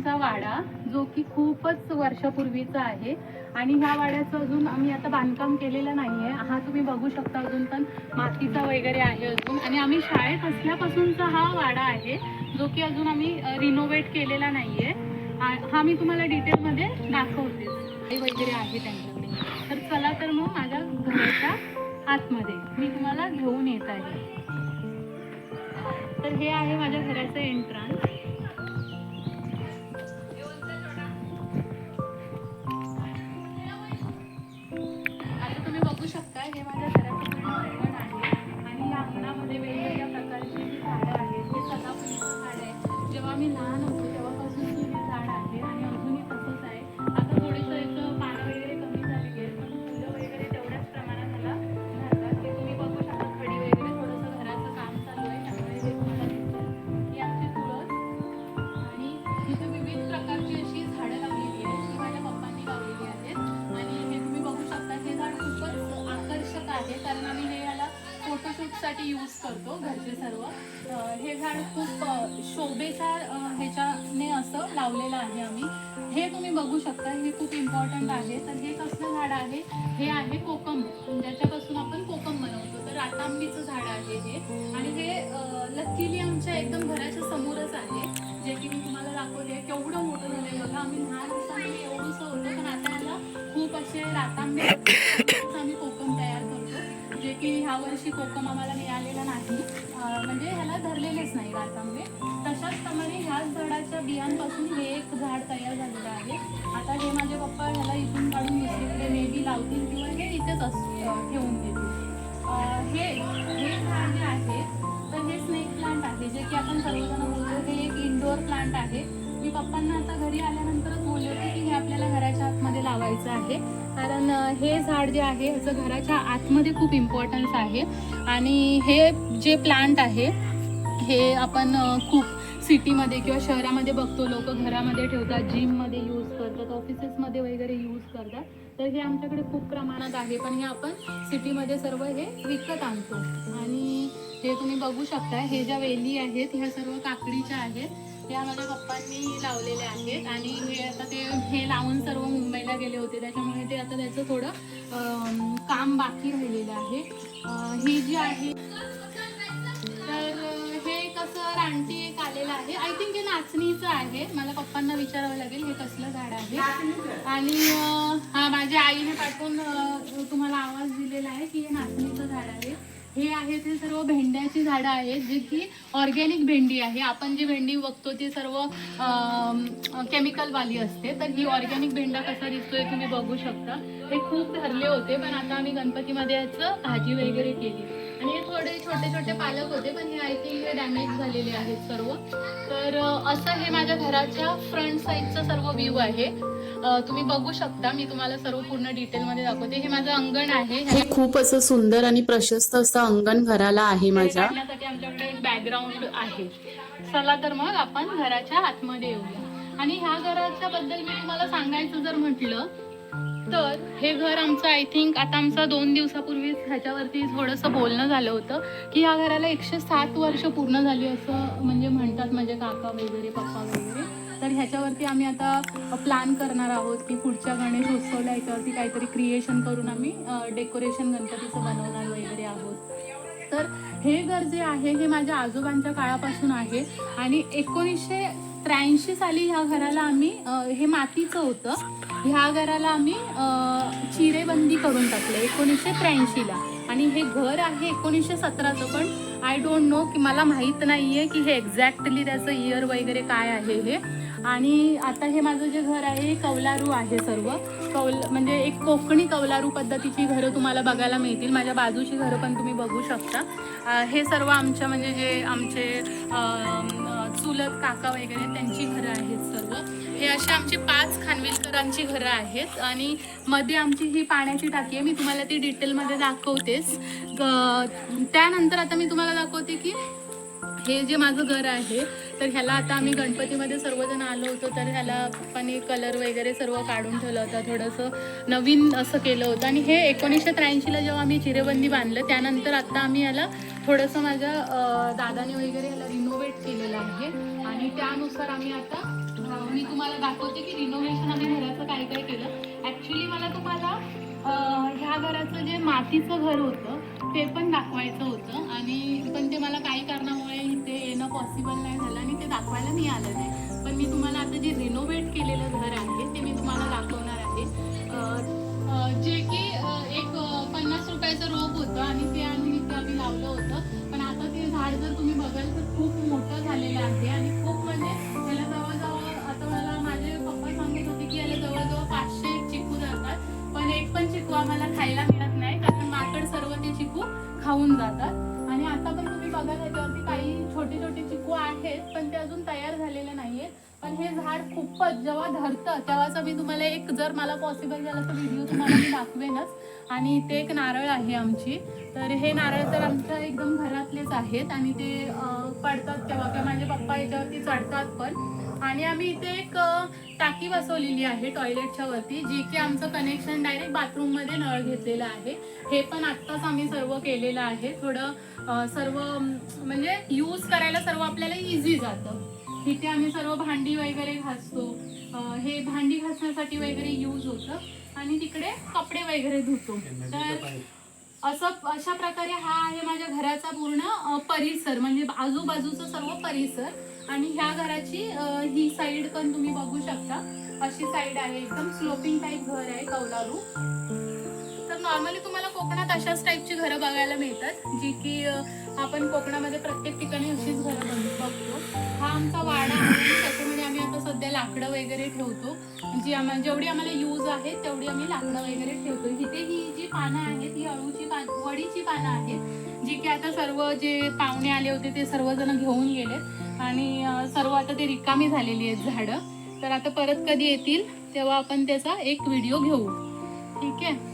आमचा वाडा जो की खूपच वर्षापूर्वीचा आहे. आणि ह्या वाड्याचं अजून आम्ही आता बांधकाम केलेलं नाही आहे हा तुम्ही बघू शकता अजून पण मातीचा वगैरे आहे अजून. आणि आम्ही शाळेत असल्यापासूनचा हा वाडा आहे जो की अजून आम्ही रिनोव्हेट केलेला नाही आहे हा मी तुम्हाला डिटेलमध्ये दाखवते. वगैरे आहे त्यांच्याकडे. तर चला तर मग माझ्या घराच्या आतमध्ये मी तुम्हाला घेऊन येत आहे. तर हे आहे माझ्या घराचं एंट्रन्स लावलेलं आहे आम्ही. हे तुम्ही बघू शकता हे खूप इम्पॉर्टंट आहे. तर हे कसलं झाड आहे? हे आहे कोकम. ज्याच्यापासून आपण कोकम बनवतो. तर रातांबीचं झाड आहे हे. आणि हे लकीली आमच्या एकदम घराच्या समोरच आहे. जे की मी तुम्हाला दाखवले केवढं मोठं झालंय. बघा आम्ही लहान असताना एवढंसं होतं पण आता याला खूप असे रातांबे आम्ही कोकम जे की ह्या वर्षी कोकम आम्हाला मिळालेला नाही. म्हणजे ह्याला धरलेलेच नाही रातांबे तशाच प्रमाणे ह्याच झाडाच्या बियांपासून हे एक झाड तयार झालेलं आहे. आता हे माझे पप्पा ह्याला इथून काढून दुसरीकडे मे बी लावतील किंवा हे इथेच अस ठेवून देतील. हे हे झाड जे आहे तर हे स्नेक प्लांट आहे जे की आपण सर्वजण बोलतो हे एक इनडोअर प्लांट आहे. मी पप्पांना आता घरी आल्यानंतरच बोलले होते की हे आपल्याला घराच्या लावायचं आहे. कारण हे झाड जे आहे ह्याचं घराच्या आतमध्ये खूप इम्पॉर्टन्स आहे. आणि हे जे प्लांट आहे हे आपण खूप सिटीमध्ये किंवा शहरामध्ये बघतो. लोक घरामध्ये ठेवतात जिममध्ये यूज करतात ऑफिसेसमध्ये वगैरे यूज करतात. तर हे आमच्याकडे खूप प्रमाणात आहे. पण हे आपण सिटीमध्ये सर्व हे विकत आणतो. आणि हे तुम्ही बघू शकता हे ज्या वेली आहेत ह्या सर्व काकडीच्या आहेत. ह्या माझ्या पप्पांनी लावलेल्या आहेत आणि हे आता ते हे लावून सर्व मुंबईला गेले होते. त्याच्यामुळे ते आता त्याचं थोडं काम बाकी राहिलेलं आहे. ही जी आहे तर हे कसं रानटी एक आलेलं आहे. आय थिंक हे नाचणीचं आहे. मला पप्पांना विचारावं लागेल हे कसलं झाड आहे. आणि हा माझ्या आईने पाठवून तुम्हाला आवाज दिलेला आहे की हे नाचणीचं झाड आहे. हे आहे ते सर्व भेंड्याची झाडं आहेत जे की ऑर्गॅनिक भेंडी आहे. आपण जी भेंडी बघतो ती सर्व केमिकलवाली असते. तर ही ऑर्गॅनिक भेंडा कसा दिसतोय तुम्ही बघू शकता. हे खूप धरले होते पण आता आम्ही गणपतीमध्ये याचं भाजी वगैरे केली. आणि हे थोडे छोटे छोटे पालक होते पण हे आय थिंक हे डॅमेज झालेले आहेत सर्व. तर असं हे माझ्या घराच्या फ्रंट साईडचं सर्व व्ह्यू आहे. तुम्ही बघू शकता मी तुम्हाला सर्व पूर्ण डिटेलमध्ये दाखवते. हे माझं अंगण आहे. हे खूप असं सुंदर आणि प्रशस्त असं अंगण घराला आहे माझ्या. आमच्याकडे एक बॅकग्राऊंड आहे. चला तर मग आपण घराच्या आतमध्ये येऊया. आणि ह्या घराच्या बद्दल मी तुम्हाला सांगायचं जर म्हटलं तर हे घर आमचं आय थिंक आता आमचं दोन दिवसापूर्वीच ह्याच्यावरती थोडंसं बोलणं झालं होतं की ह्या घराला एकशे सात वर्ष पूर्ण झाली असं म्हणजे म्हणतात म्हणजे काका वगैरे पप्पा वगैरे. तर ह्याच्यावरती आम्ही आता प्लॅन करणार आहोत की पुढच्या गणेशोत्सवला याच्यावरती काहीतरी क्रिएशन करून आम्ही डेकोरेशन गणपतीचं बनवणार वगैरे आहोत. तर हे घर जे आहे हे माझ्या आजोबांच्या काळापासून आहे आणि एकोणीसशे त्र्याऐंशी साली ह्या घराला आम्ही हे मातीचं होतं. ह्या घराला आम्ही चिरेबंदी करून टाकलं एकोणीसशे त्र्याऐंशीला. आणि हे घर आहे एकोणीसशे सतराचं पण आय डोंट नो की मला माहीत नाही आहे की हे एक्झॅक्टली त्याचं इयर वगैरे काय आहे हे. आणि आता हे माझं जे घर आहे कौलारू आहे सर्व. कौल म्हणजे एक कोकणी कौलारू पद्धतीची घरं तुम्हाला बघायला मिळतील. माझ्या बाजूची घरं पण तुम्ही बघू शकता. हे सर्व आमच्या म्हणजे जे आमचे चुलत काका वगैरे त्यांची घरं आहेत सर्व. हे असे आमचे पाच खानविलकरांची घरं आहेत. आणि मध्ये आमची ही पाण्याची टाकी आहे. मी तुम्हाला ती डिटेलमध्ये दाखवतेच. त्यानंतर आता मी तुम्हाला दाखवते की हे जे माझं घर आहे तर ह्याला आता आम्ही गणपतीमध्ये सर्वजण आलो होतो तर ह्याला पप्पाने कलर वगैरे सर्व काढून ठेवलं होतं थोडंसं नवीन असं केलं होतं. आणि हे एकोणीसशे त्र्याऐंशीला जेव्हा आम्ही चिरेबंदी बांधलं त्यानंतर आता आम्ही याला थोडंसं माझ्या दादाने वगैरे याला रिनोव्हेट केलेलं आहे. आणि त्यानुसार आम्ही आता मी तुम्हाला दाखवते की रिनोव्हेशन आम्ही घराचं काय काय केलं. ॲक्च्युली मला तुम्हाला ह्या घराचं जे मातीचं घर होतं ते पण दाखवायचं होतं आणि पण ते मला काही कारणामुळे इथे येणं पॉसिबल नाही झालं आणि ते दाखवायला मी आलं नाही. पण मी तुम्हाला आता जे रिनोव्हेट केलेलं घर आहे ते मी तुम्हाला दाखवणार आहे. जे की एक पन्नास रुपयाचं रोप होतं आणि ते आम्ही इथे आम्ही लावलं होतं. पण आता ते झाड जर तुम्ही बघाल तर खूप मोठं झालेलं आहे आणि खूप म्हणजे त्याला जवळजवळ आता मला माझे पप्पा सांगत होते की याला जवळजवळ पाचशे चिकू जातात. पण एक पण चिकू आम्हाला खायला मिळत होऊन जातात. आणि आता पण तुम्ही बघा त्याच्यावरती काही छोटे छोटे चिकू आहेत पण ते अजून तयार झालेले नाहीयेत पण हे झाड खूपच जेव्हा धरतं तेव्हाच मी तुम्हाला एक जर मला पॉसिबल झालं तर व्हिडिओ तुम्हाला मी दाखवेनच. आणि ते एक नारळ आहे आमची. तर हे नारळ तर आमच्या एकदम घरातलेच आहेत. आणि ते पडतात तेव्हा. किंवा माझे पप्पा याच्यावरती चढतात पण. आणि आम्ही इथे एक टाकी बसवलेली आहे टॉयलेटच्या वरती जी की आमचं कनेक्शन डायरेक्ट बाथरूममध्ये नळ घेतलेलं आहे. हे पण आत्ताच आम्ही सर्व केलेलं आहे. थोडं सर्व म्हणजे यूज करायला सर्व आपल्याला इझी जातं. इथे आम्ही सर्व भांडी वगैरे घासतो. हे भांडी घासण्यासाठी वगैरे यूज होतं. आणि तिकडे कपडे वगैरे धुतो. तर असं अशा प्रकारे हा आहे माझ्या घराचा पूर्ण परिसर. म्हणजे आजूबाजूचा सर्व परिसर. आणि ह्या घराची ही साईड पण तुम्ही बघू शकता. अशी साईड आहे. एकदम स्लोपिंग टाईप घर आहे कौलारू. नॉर्मली तुम्हाला कोकणात अशाच टाईपची घरं बघायला मिळतात जी की आपण कोकणामध्ये प्रत्येक ठिकाणी अशीच घरं बघतो हा आमचा वाडा आहे त्याच्यामध्ये आम्ही आता सध्या लाकडं वगैरे ठेवतो. जी आम्हाला जेवढी आम्हाला यूज आहे तेवढी आम्ही लाकडं वगैरे ठेवतो. इथे ही जी पानं आहेत ही अळूची पान वडीची पानं आहेत जी की आता सर्व जे पाहुणे आले होते ते सर्वजण घेऊन गेलेत. आणि सर्व आता ते रिकामी झालेली आहेत झाडं. तर आता परत कधी येतील तेव्हा आपण त्याचा एक व्हिडिओ घेऊ. ठीक आहे?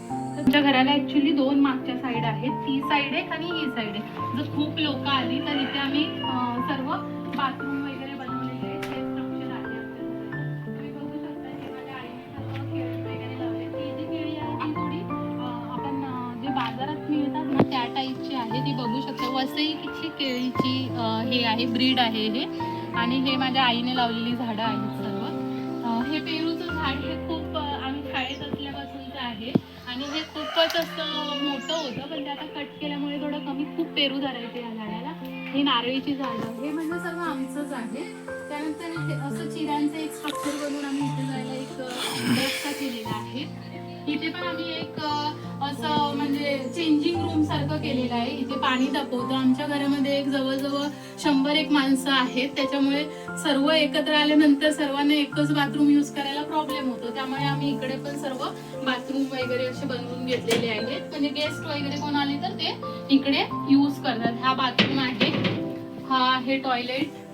आमच्या घराला ॲक्च्युली दोन मागच्या साईड आहेत. ती साईड आहे आणि ही साईड आहे जर खूप लोक आली तर इथे आम्ही सर्व बाथरूम वगैरे बनवलेले आहेत. हे स्ट्रक्चर आहे तुम्ही बघू शकता हे माझ्या आईने सर्व केळी वगैरे लावले. ती जी केळी आहे ती थोडी आपण जे बाजारात मिळतात ना त्या टाईपची आहे. ती बघू शकता. किती केळीची हे आहे ब्रीड आहे हे. आणि हे माझ्या आईने लावलेली झाडं आहेत सर्व. हे पेरूचं झाड हे खूप आम्ही शाळेत असल्यापासूनचं आहे. आणि हे खूपच असं मोठं होतं पण ते आता कट केल्यामुळे थोडं कमी खूप पेरू धरायचे या झाडाला. ही नारळीची झाडं. हे म्हणजे सर्व आमचंच आहे. त्यानंतर असं चिरांचं एक स्ट्रक्चर बनवून आम्ही इथे जायला एक रस्ता केलेला आहे. इथे पण आम्ही एक असं म्हणजे चेंजिंग रूम सारखं केलेलं आहे. इथे पाणी तापवतो आमच्या घरामध्ये एक जवळजवळ शंभर एक माणसं आहेत. त्याच्यामुळे सर्व एकत्र आल्यानंतर सर्वांना एकच बाथरूम यूज करायला प्रॉब्लेम होतो. त्यामुळे आम्ही इकडे पण सर्व बाथरूम वगैरे असे बनवून घेतलेले आहेत. म्हणजे गेस्ट वगैरे कोण आले तर ते इकडे यूज करतात. हा बाथरूम आहे. हा आहे टॉयलेट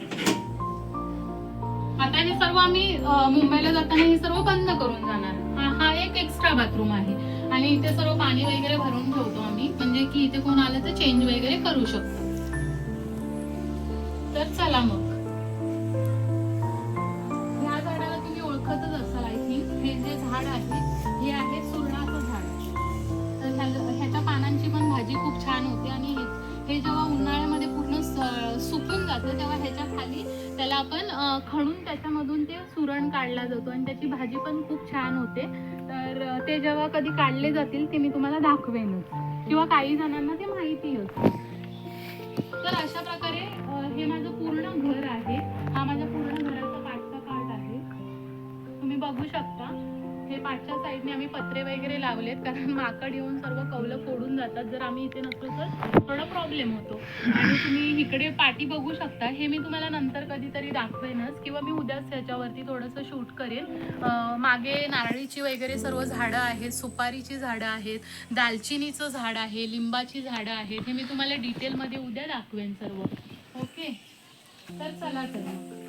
आता हे सर्व आम्ही मुंबईला जाताना हे सर्व बंद करून जाणार. एक एक्स्ट्रा बाथरूम आहे. आणि इथे सर्व पाणी वगैरे भरून ठेवतो आम्ही. म्हणजे की इथे कोण आलं तर चेंज वगैरे करू शकतो. तर चला मग. ह्या झाडाला तुम्ही ओळखतच असाल आय थिंक हे जे झाड आहे हे आहे सुरणाचं झाड. तर ह्याच्या पानांची पण भाजी खूप छान होते. आणि हे जेव्हा उन्हाळ्यामध्ये पूर्ण सुकून जातं तेव्हा ह्याच्या खाली त्याला आपण अ, खणून त्याच्यामधून ते सुरण काढला जातो. आणि त्याची भाजी पण खूप छान होते. तर ते जेव्हा कधी काढले जातील ते मी तुम्हाला दाखवेनच. किंवा काही जणांना ते माहिती असतं तर अशा प्रकारे हे माझं पूर्ण घर आहे. हा माझ्या पूर्ण घराचा पाठचा पाठ आहे. तुम्ही बघू शकता. हे पाठच्या साईडने आम्ही पत्रे वगैरे लावलेत कारण माकड येऊन सर्व कौलं फोडून जातात. जर आम्ही इथे नसलो तर थोडा प्रॉब्लेम होतो. आणि तुम्ही इकडे पाठी बघू शकता. हे मी तुम्हाला नंतर कधीतरी दाखवेनच किंवा मी उद्याच त्याच्यावरती थोडंसं शूट करेन. मागे नारळीची वगैरे सर्व झाडं आहेत सुपारीची झाडं आहेत दालचिनीचं झाड आहे लिंबाची झाडं आहेत. हे मी तुम्हाला डिटेलमध्ये उद्या दाखवेन सर्व. ओके तर चला तर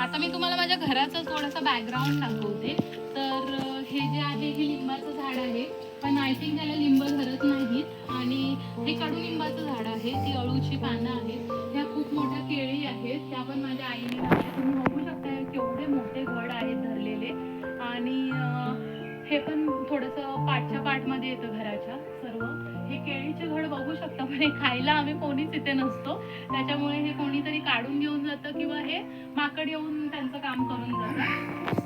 आता मी तुम्हाला माझ्या घराचं थोडासा बॅकग्राऊंड दाखवते. तर हे जे आहे हे लिंबाचं झाड आहे. पण आय थिंक त्याला लिंब धरत नाहीत. आणि हे कडुलिंबाचं झाड आहे. ती अळूची पानं आहेत. ह्या खूप मोठ्या केळी आहेत. त्या पण माझ्या आईने तुम्ही बघू शकता केवढे मोठे गड आहेत. हे पण थोडंसं पाठच्या पाठमध्ये येतं घराच्या सर्व. हे केळीचे घड बघू शकता पण हे खायला आम्ही कोणीच इथे नसतो. त्याच्यामुळे हे कोणीतरी काढून घेऊन जातं किंवा हे माकड येऊन त्यांचं काम करून जातं.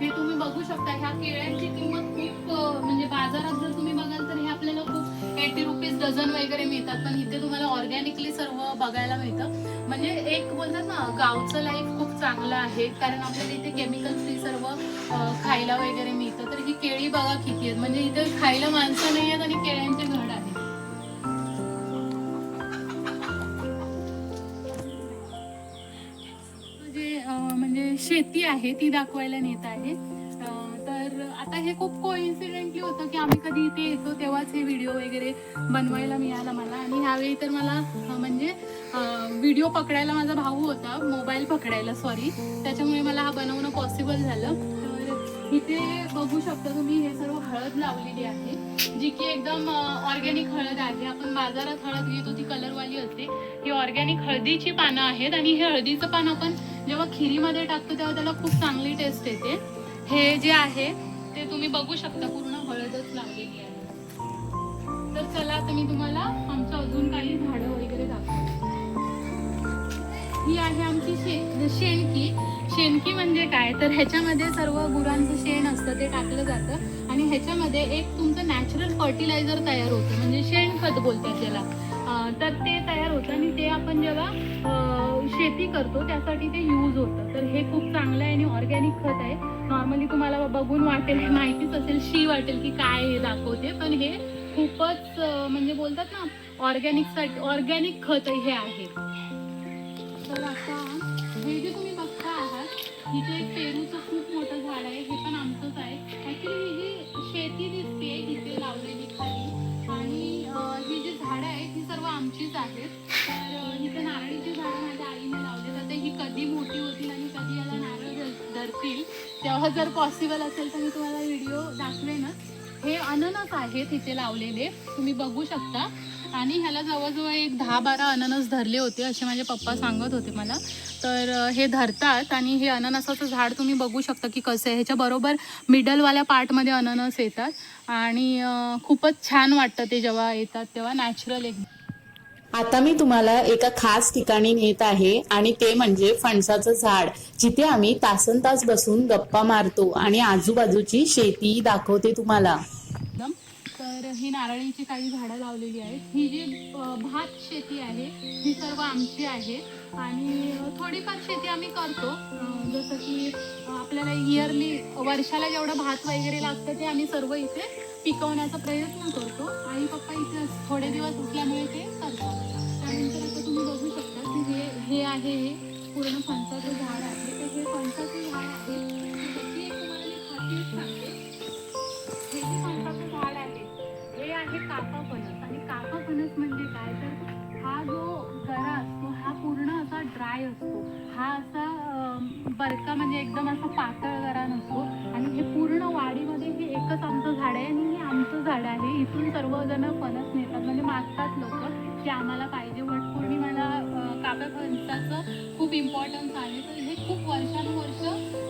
हे तुम्ही बघू शकता ह्या केळ्यांची किंमत खूप म्हणजे बाजारात जर तुम्ही बघाल तर हे आपल्याला खूप एटी रुपीज डझन वगैरे मिळतात पण इथे तुम्हाला ऑर्गॅनिकली सर्व बघायला मिळतं. म्हणजे एक बोलतात ना गावचं लाईफ खूप चांगलं आहे कारण आपल्याला इथे केमिकल फ्री सर्व खायला वगैरे मिळतं. तर ही केळी बघा किती आहेत. म्हणजे इथे खायला माणसं नाही आहेत आणि केळ्यांचे घड आहे म्हणजे, म्हणजे शेती आहे ती दाखवायला नेत आहे. आता हे खूप कोइन्सिडेंटली होतं की आम्ही कधी इथे येतो तेव्हाच हे व्हिडिओ वगैरे बनवायला मिळाला मला. आणि ह्यावेळी तर मला म्हणजे व्हिडिओ पकडायला माझा भाऊ होता मोबाईल पकडायला सॉरी त्याच्यामुळे मला हा बनवणं पॉसिबल झालं. तर इथे बघू शकता तुम्ही हे सर्व हळद लावलेली आहे जी की एकदम ऑर्गॅनिक हळद आहे. आपण बाजारात हळद घेतो ती कलरवाली असते. ही ऑर्गॅनिक हळदीची पानं आहेत आणि हे हळदीचं पान आपण जेव्हा खिरीमध्ये टाकतो तेव्हा त्याला खूप चांगली टेस्ट येते. हे जे आहे ते तुम्ही बघू शकता पूर्ण हळदच लागलेली आहे. तर चला आता मी तुम्हाला आमचं अजून काही झाडं वगैरे दाखवतो. ही आहे आमची शे शेणकी. शेणकी म्हणजे काय? तर ह्याच्यामध्ये सर्व गुरांचं शेण असतं ते टाकलं जातं. आणि ह्याच्यामध्ये एक तुमचं नॅचरल फर्टिलायझर तयार होतं. म्हणजे शेणखत बोलतात त्याला. तर ते तयार होतं आणि ते आपण जेव्हा शेती करतो त्यासाठी ते यूज होतं. तर हे खूप चांगलं आहे आणि ऑर्गॅनिक खत आहे. नॉर्मली तुम्हाला बघून वाटेल हे माहितीच असेल शी वाटेल की काय हे दाखवते. पण हे खूपच म्हणजे बोलतात ना ऑर्गॅनिक ऑर्गॅनिक खत हे आहे. तर आता हे जे तुम्ही बघता आहात इथे एक पेरूचं खूप मोठं झाड आहे हे पण आमचंच आहे. ऍक्च्युली ही जी शेती दिसते इथे लावलेली खाली आणि ही जी झाडं आहेत ही सर्व आमचीच आहेत. तर इथे नारळीची झाडं माझ्या आईने लावली तर ही कधी मोठी होतील आणि कधी याला नारळ धर- धरतील. तेव्हा जर पॉसिबल असेल तर मी तुम्हाला व्हिडिओ दाखवेनच हे अननस आहेत इथे लावलेले. तुम्ही बघू शकता. आणि ह्याला जवळजवळ एक दहा बारा अननस धरले होते असे माझे पप्पा सांगत होते मला. तर हे धरतात आणि हे अननसाचं झाड तुम्ही बघू शकता की कसं आहे. ह्याच्याबरोबर मिडलवाल्या पार्टमध्ये अननस येतात. आणि खूपच छान वाटतं ते जेव्हा येतात तेव्हा नॅचरल एक आता मी तुम्हाला एका खास ठिकाणी नेत आहे आणि ते म्हणजे फणसाचं झाड. जिथे आम्ही तासन तास बसून गप्पा मारतो आणि आजूबाजूची शेती दाखवते तुम्हाला. एकदम. तर ही नारळीची काही झाडं लावलेली आहेत. ही जी भात शेती आहे ही सर्व आमची आहे. आणि थोडीफार शेती आम्ही करतो. जसं की आपल्याला इयरली वर्षाला जेवढं भात वगैरे लागतं ते आम्ही सर्व इथे पिकवण्याचा प्रयत्न करतो. आई पप्पा इथे थोडे दिवस असल्यामुळे ते करतात. त्यानंतर आता तुम्ही बघू शकता की हे हे आहे हे पूर्ण फणसाचं झाड आहे. तर हे फणसाचं झाड आहे. त्याची तुम्हाला मी खासियत सांगते. हे जे फणसाचं झाड आहे हे आहे कापा फणस. आणि कापा फणस म्हणजे काय? तर हा जो गरा असतो हा पूर्ण असा ड्राय असतो. हा असा बरका म्हणजे एकदम असा पातळ गरा नसतो. आणि हे पूर्ण वाडीमध्ये एकच आमचं झाड आहे आणि हे आमचं झाड आहे. इथून सर्वजण फणस नेतात. म्हणजे मागतात लोक की आम्हाला पाहिजे. वटपौर्णिमेला मला काप्या फणसाचं खूप इम्पॉर्टन्स आहे. तर हे खूप वर्षानुवर्ष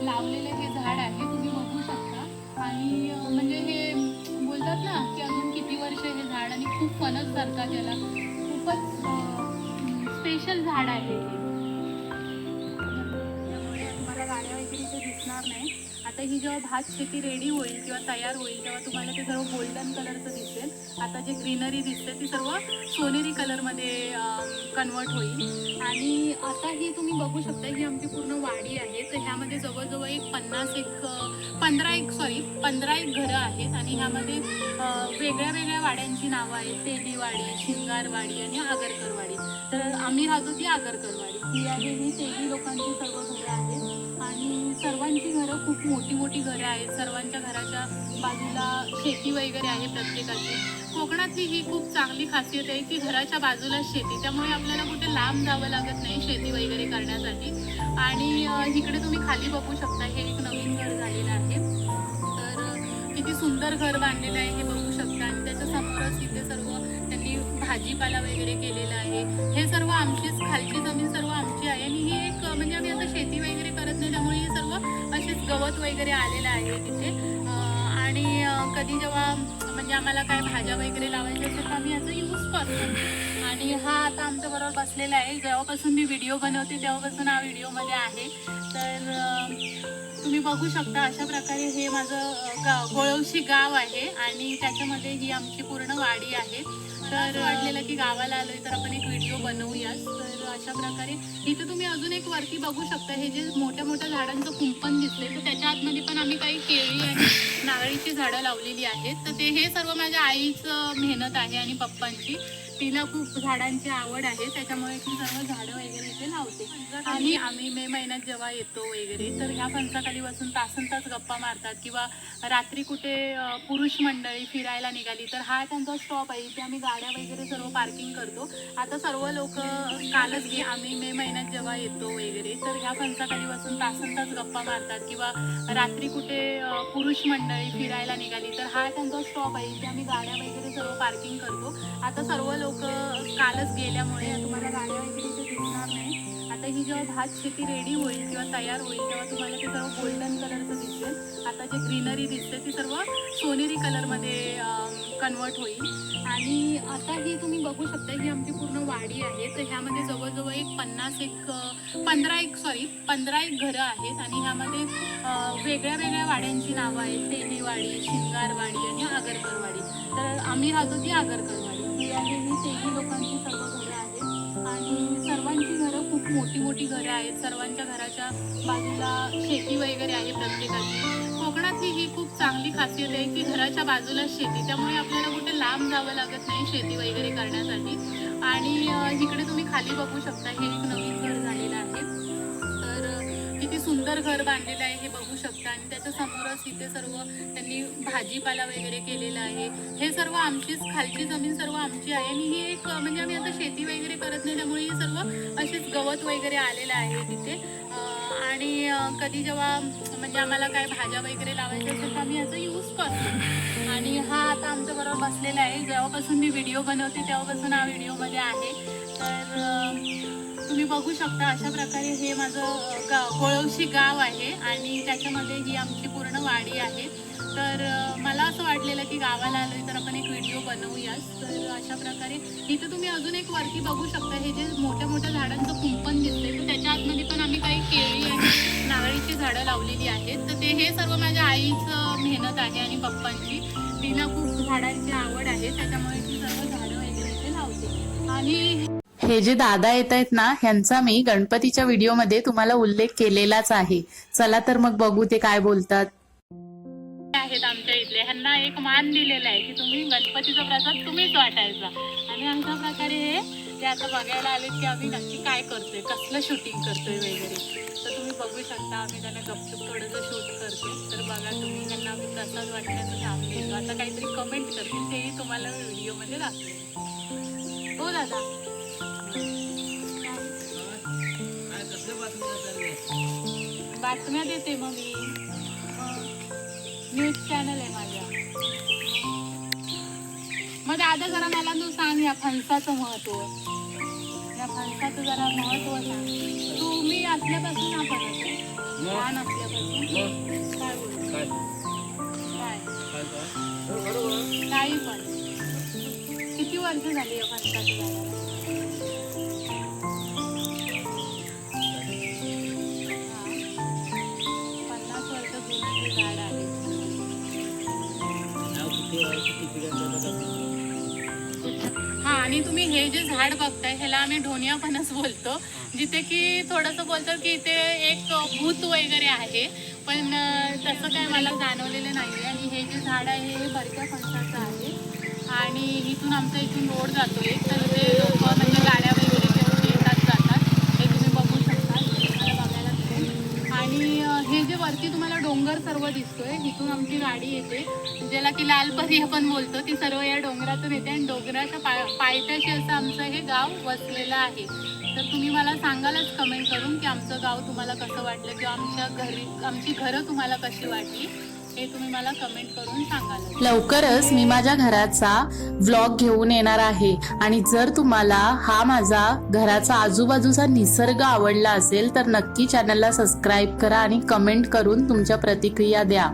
लावलेलं हे झाड आहे. तुम्ही बघू शकता. आणि म्हणजे हे बोलतात ना की अजून किती वर्ष हे झाड आणि खूप फणस धरतात याला. खूपच स्पेशल झाड आहे हे. त्यामुळे तुम्हाला गाड्या वगैरे इथे दिसणार नाही. आता ही जेव्हा भात शेती रेडी होईल किंवा तयार होईल तेव्हा तुम्हाला ते सर्व गोल्डन कलरचं दिसेल. आता जे ग्रीनरी दिसते ती सर्व सोनेरी कलरमध्ये कन्वर्ट होईल. आणि आता ही तुम्ही बघू शकता ही आमची पूर्ण वाडी आहे. तर ह्यामध्ये जवळजवळ एक पन्नास एक पंधरा एक सॉरी पंधरा एक घरं आहेत. आणि ह्यामध्ये वेगळ्या वेगळ्या वाड्यांची नावं आहेत. तेलीवाडी शिंगारवाडी आणि आगरकरवाडी तर आम्ही राहतो ती आगरकरवाडी ही आहे ही तेली लोकांची सर्व घरं आहेत. आणि सर्वांची घरं खूप मोठी मोठी घरं आहेत. सर्वांच्या घराच्या बाजूला शेती वगैरे आहे प्रत्येकाची. कोकणातली ही खूप चांगली खासियत आहे की घराच्या बाजूला शेती. त्यामुळे आपल्याला कुठे लांब जावं लागत नाही शेती वगैरे करण्यासाठी. आणि इकडे तुम्ही खाली बघू शकता हे एक नवीन घर झालेलं आहे. तर किती सुंदर घर बांधलेलं आहे हे बघू शकता. आणि त्याच्यासमोरच इथे सर्व त्यांनी भाजीपाला वगैरे केलेला आहे. हे सर्व आमचीच खालची जमीन सर्व आमची आहे. आणि ही एक म्हणजे आम्ही आता शेती वगैरे करत नाही त्यामुळे हे सर्व असेच गवत वगैरे आलेलं आहे तिथे आणि कधी जेव्हा म्हणजे आम्हाला काय भाज्या वगैरे लावायच्या असेल तर आम्ही याचा यूज करतो. आणि हा आता आमच्याबरोबर बसलेला आहे. जेव्हापासून मी व्हिडिओ बनवते तेव्हापासून हा व्हिडिओमध्ये आहे. तर तुम्ही बघू शकता अशा प्रकारे हे माझं अं, गाव गोळवशी गाव आहे. आणि त्याच्यामध्ये ही आमची पूर्ण वाडी आहे. तर वाटलेलं की गावाला आलोय तर आपण एक व्हिडिओ बनवूयाच तर अशा प्रकारे इथं तुम्ही अजून एक वरती बघू शकता हे जे मोठ्या मोठ्या झाडांचं कुंपण दिसले तर त्याच्या आतमध्ये पण आम्ही काही केळी आणि नारळीची झाडं लावलेली आहेत. तर ते हे सर्व माझ्या आईचं मेहनत आहे आणि पप्पांची. तिला खूप झाडांची आवड आहे त्याच्यामुळे ती सर्व झाडं वगैरे इथे लावते. आणि आम्ही मे महिन्यात जेव्हा येतो वगैरे तर ह्या फणसाखाली बसून तासन तास गप्पा मारतात किंवा रात्री कुठे पुरुष मंडळी फिरायला निघाली तर हा त्यांचा स्टॉप आहे. इथे आम्ही गाड्या वगैरे सर्व पार्किंग करतो. आता सर्व लोक कालच की आम्ही मे महिन्यात जेव्हा येतो वगैरे तर ह्या फणसाखाली बसून तासन तास गप्पा मारतात किंवा रात्री कुठे पुरुष मंडळी फिरायला निघाली तर हा त्यांचा स्टॉप आहे. इथे आम्ही गाड्या वगैरे सर्व पार्किंग करतो. आता सर्व लोक कालच गेल्यामुळे तुम्हाला गाड्या वगैरे इथे दिसणार नाही. आता ही जेव्हा भात शेती रेडी होईल किंवा तयार होईल तेव्हा तुम्हाला ते सर्व गोल्डन कलरचं दिसेल. आता जे ग्रीनरी दिसते ती सर्व सोनेरी कलरमध्ये कन्वर्ट होईल. आणि आता ही तुम्ही बघू शकता ही आमची पूर्ण वाडी आहे. तर ह्यामध्ये जवळजवळ एक पन्नास एक पंधरा एक सॉरी पंधरा एक घरं आहेत. आणि ह्यामध्ये वेगळ्या वेगळ्या वाड्यांची नावं आहेत. तेलीवाडी शिंगारवाडी आणि आगरकरवाडी तर आम्ही राहतो ती आगरकरवाडी आहे. ही तेही लोकांची सर्व घरं आहेत. आणि सर्वांची घरं खूप मोठी मोठी घरं आहेत. सर्वांच्या घराच्या बाजूला शेती वगैरे आहे प्रत्येकाची. कोकणातली ही खूप चांगली खासियत आहे की घराच्या बाजूला शेती. त्यामुळे आपल्याला कुठे लांब जावं लागत नाही शेती वगैरे करण्यासाठी. आणि इकडे तुम्ही खाली बघू शकता. हे एक नवीन घर सुंदर घर बांधलेलं आहे हे बघू शकता. आणि त्याच्या समोरच इथे सर्व त्यांनी भाजीपाला वगैरे केलेला आहे. हे सर्व आमचीच खालची जमीन सर्व आमची आहे. आणि ही एक म्हणजे आम्ही आता शेती वगैरे करत नाही त्यामुळे हे सर्व असेच गवत वगैरे आलेलं आहे तिथे. आणि कधी जेव्हा म्हणजे आम्हाला काय भाज्या वगैरे लावायच्या असेल तर आम्ही याचा यूज करतो. आणि हा आता आमच्याबरोबर बसलेला आहे. जेव्हापासून मी व्हिडिओ बनवते तेव्हापासून हा व्हिडिओमध्ये आहे. तर तुम्ही बघू शकता अशा प्रकारे हे माझं गाव कोळवशी गाव आहे आणि त्याच्यामध्ये ही आमची पूर्ण वाडी आहे. तर मला असं वाटलेलं की गावाला आलोय तर आपण एक व्हिडिओ बनवूयाच तर अशा प्रकारे इथं तुम्ही अजून एक वरती बघू शकता हे जे मोठ्या मोठ्या झाडांचं कुंपण दिसते तर त्याच्या आतमध्ये पण आम्ही काही केळी आणि नारळीची झाडं लावलेली आहेत. तर ते हे सर्व माझ्या आईचं मेहनत आहे आणि पप्पांची. तिला खूप झाडांची आवड आहे त्याच्यामुळे ती सर्व झाडं वगैरे लावते. आणि हे जे दादा येत आहेत ना ह्यांचा मी गणपतीच्या व्हिडिओमध्ये तुम्हाला उल्लेख केलेलाच आहे. चला तर मग बघू ते काय बोलतात. आहेत आमच्या इथले. ह्यांना एक मान दिलेला आहे की तुम्ही गणपतीचा प्रसाद तुम्हीच वाटायचा. आणि अशा प्रकारे हे ते आता बघायला आले की आम्ही नक्की काय करतोय कसलं शूटिंग करतोय वगैरे. तर तुम्ही बघू शकता आम्ही त्यांना गपचूप थोडंसं शूट करतो तर बघा तुम्ही त्यांना आम्ही प्रसाद वाटण्याचं काम देतो. आता काहीतरी कमेंट करतील तेही तुम्हाला मी व्हिडिओमध्ये दाखवेन. हो दादा. बातम्या देते मग मी. न्यूज चॅनल आहे माझ्या. मग दादा जरा मला तू सांग या फणसाचं महत्त्व. या फणसाचं जरा महत्त्व सांग. तुम्ही असल्यापासून आपण. लहान असल्यापासून. काय काय? काही पण. किती वर्ष झाली या फणसाच्या झाड बघताय ह्याला आम्ही ढोनिया फणस बोलतो. जिथे की थोडंसं बोलतो की इथे एक भूत वगैरे आहे. पण तसं काय मला जाणवलेलं नाही आणि हे जे झाड आहे हे भरक्या फणसाचं आहे. आणि इथून आमचा इथून रोड जातो एक तर ते लोक म्हणजे गाड्या वगैरे घेऊन येतात जातात हे तुम्ही बघू शकता तुम्हाला बघायला मिळेल आणि अं, हे जे वरती तुम्हाला डोंगर सर्व दिसतोय इथून आमची गाडी येते ज्याला की लालपरी आपण बोलतो ती सर्व या डोंगरातून येते आणि डोंगराच्या पाय पायथ्याशी असं आमचं हे गाव वसलेलं आहे. तर तुम्ही मला सांगालच कमेंट करून की आमचं गाव तुम्हाला कसं वाटलं किंवा आमच्या घरी आमची घरं तुम्हाला कशी वाटली हे तुम्ही मला कमेंट करून सांगाल. लवकरच मी माझ्या घराचा व्लॉग घेऊन येणार आहे आणि जर तुम्हाला हा माझा घराचा आजूबाजूचा निसर्ग आवडला असेल तर नक्की चॅनलला सबस्क्राईब करा आणि कमेंट करून तुमच्या प्रतिक्रिया द्या.